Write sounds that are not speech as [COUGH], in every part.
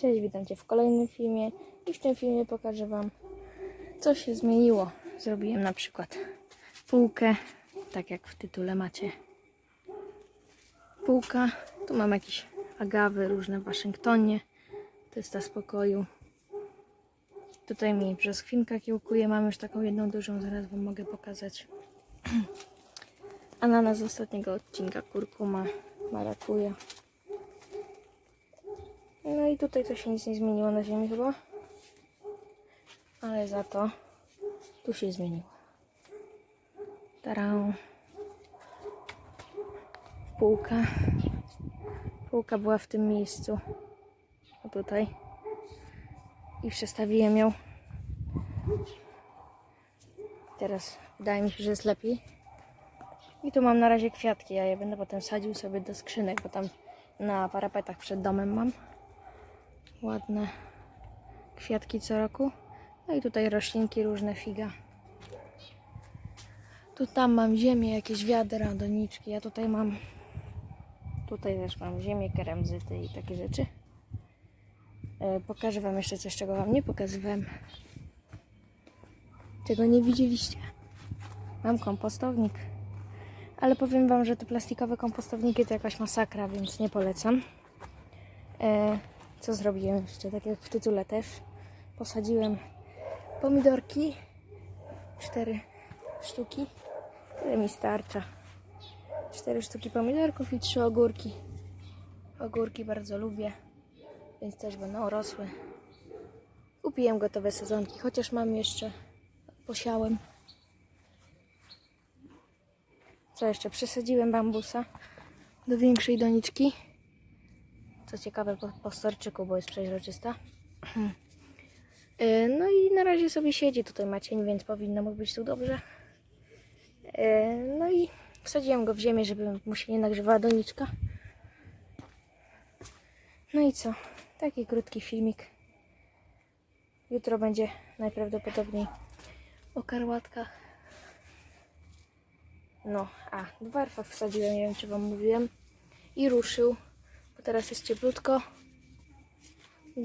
Cześć, witam Cię w kolejnym filmie i w tym filmie pokażę Wam, co się zmieniło. Zrobiłem na przykład półkę, tak jak w tytule macie. Półka, tu mam jakieś agawy różne w Waszyngtonie, to jest ta spokoju. Tutaj mi brzoskwinka kiełkuje, mam już taką jedną dużą, zaraz Wam mogę pokazać. [CLEARS THROAT] Ananas z ostatniego odcinka, kurkuma, marakuja. No i tutaj to się nic nie zmieniło na ziemi chyba. Ale za to tu się zmieniło. Tarą. Półka. Półka była w tym miejscu. O tutaj. I przestawiłem ją. Teraz wydaje mi się, że jest lepiej. I tu mam na razie kwiatki, a ja będę potem sadził sobie do skrzynek, bo tam na parapetach przed domem mam ładne kwiatki co roku. No i tutaj roślinki różne, figa. Tu tam mam ziemię, jakieś wiadra, doniczki. Ja tutaj mam, tutaj też mam ziemię, keremzyty i takie rzeczy. E, Pokażę Wam jeszcze coś, czego Wam nie pokazywałem. Czego nie widzieliście. Mam kompostownik. Ale powiem Wam, że te plastikowe kompostowniki to jakaś masakra, więc nie polecam. Co zrobiłem jeszcze? Tak jak w tytule też. Posadziłem pomidorki. Cztery sztuki. Tyle mi starcza. Cztery sztuki pomidorków i trzy ogórki. Ogórki bardzo lubię, więc też będą rosły. Kupiłem gotowe sezonki, chociaż mam jeszcze, posiałem. Co jeszcze? Przesadziłem bambusa do większej doniczki. Co ciekawe po, po bo jest przeźroczysta. E, [CLEARS THROAT] No i na razie sobie siedzi tutaj Macień, więc powinno mu być tu dobrze. E, No i wsadziłem go w ziemię, żeby mu się nie nagrzewała doniczka. No i co? Taki krótki filmik. Jutro będzie najprawdopodobniej o karłatkach. No, a dwarfa wsadziłem, nie wiem czy wam mówiłem. I ruszył, teraz jest cieplutko.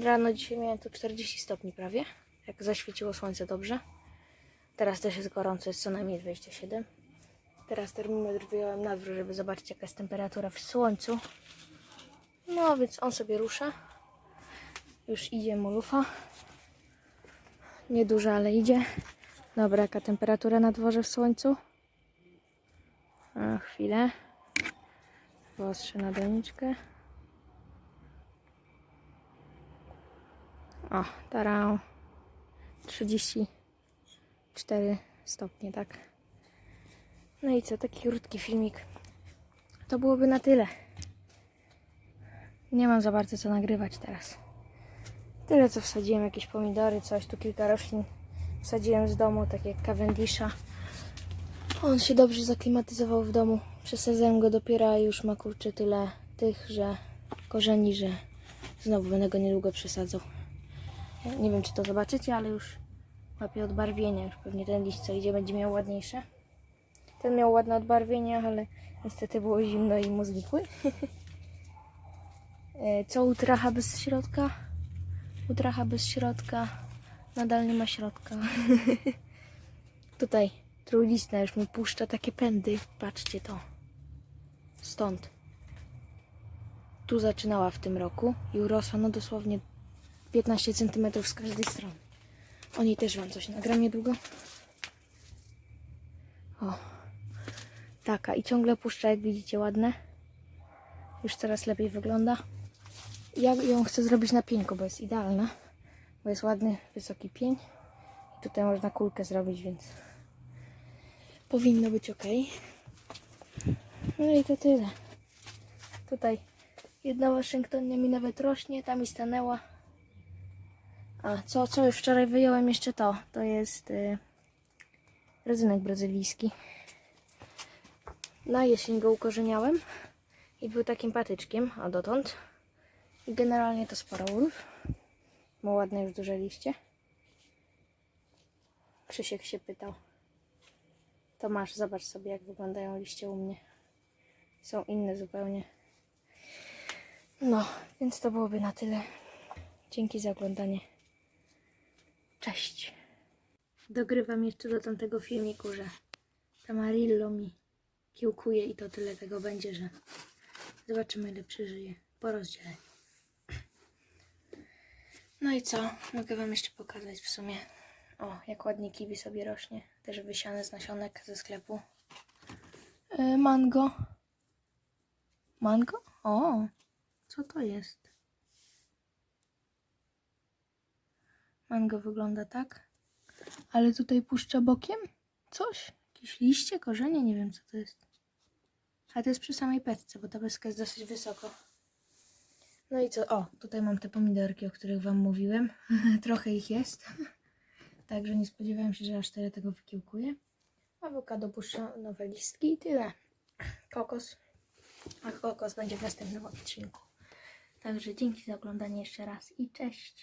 Rano dzisiaj miałem tu 40 stopni prawie, jak zaświeciło słońce dobrze. Teraz też jest gorąco, jest co najmniej 27. Teraz termometr wyjąłem na dwór, żeby zobaczyć jaka jest temperatura w słońcu. No więc on sobie rusza. Już idzie mu lufa. Nieduża, ale idzie. Dobra, jaka temperatura na dworze w słońcu? A, chwilę. Wyostrze na doniczkę. O, tarał. 34 stopnie, tak. No i co, taki krótki filmik. To byłoby na tyle. Nie mam za bardzo co nagrywać teraz. Tyle co wsadziłem, jakieś pomidory, coś, tu kilka roślin wsadziłem z domu, tak jak Cavendisha. On się dobrze zaklimatyzował w domu. Przesadzałem go dopiero, a już ma kurczę tyle tych, że korzeni, że znowu będę go niedługo przesadzał. Nie wiem, czy to zobaczycie, ale już łapie odbarwienia. Już pewnie ten liść, co idzie, będzie miał ładniejsze. Ten miał ładne odbarwienia, ale niestety było zimno i mu znikły. [LAUGHS] E, co utracha bez środka? Utracha bez środka. Nadal nie ma środka. [LAUGHS] Tutaj trójlistna już mi puszcza takie pędy. Patrzcie to. Stąd. Tu zaczynała w tym roku i urosła no dosłownie 15 cm z każdej strony. O niej też wam coś nagram niedługo. O. Taka i ciągle puszcza, jak widzicie, ładne. Już coraz lepiej wygląda. Ja ją chcę zrobić na pieńku, bo jest idealna. Bo jest ładny, wysoki pień. I tutaj można kulkę zrobić, więc powinno być ok. No i to tyle. Tutaj jedna Waszyngtonia mi nawet rośnie, tam mi stanęła. A co, co już wczoraj wyjąłem jeszcze to, to jest y, rodzynek brazylijski. Na jesień go ukorzeniałem i był takim patyczkiem, a dotąd. I generalnie to sporo urósł. Ma ładne już duże liście. Krzysiek się pytał. Tomasz, zobacz sobie jak wyglądają liście u mnie. Są inne zupełnie. No, więc to byłoby na tyle. Dzięki za oglądanie. Cześć. Dogrywam jeszcze do tamtego filmiku, że Tamarillo mi kiełkuje i to tyle tego będzie, że zobaczymy ile przeżyje po rozdzieleniu. No i co? Mogę Wam jeszcze pokazać w sumie. O, jak ładnie kiwi sobie rośnie. Też wysiane z nasionek ze sklepu. E, mango. Mango? O, co to jest? Mango wygląda tak. Ale tutaj puszcza bokiem coś. Jakieś liście, korzenie, nie wiem co to jest. Ale to jest przy samej petce, bo ta petka jest dosyć wysoko. No i co? O, tutaj mam te pomidorki, o których Wam mówiłem. [LAUGHS] Trochę ich jest. [LAUGHS] Także nie spodziewałem się, że aż tyle tego wykiełkuje. Awokado puszcza nowe listki i tyle. Kokos. A kokos będzie w następnym odcinku. Także dzięki za oglądanie jeszcze raz i cześć.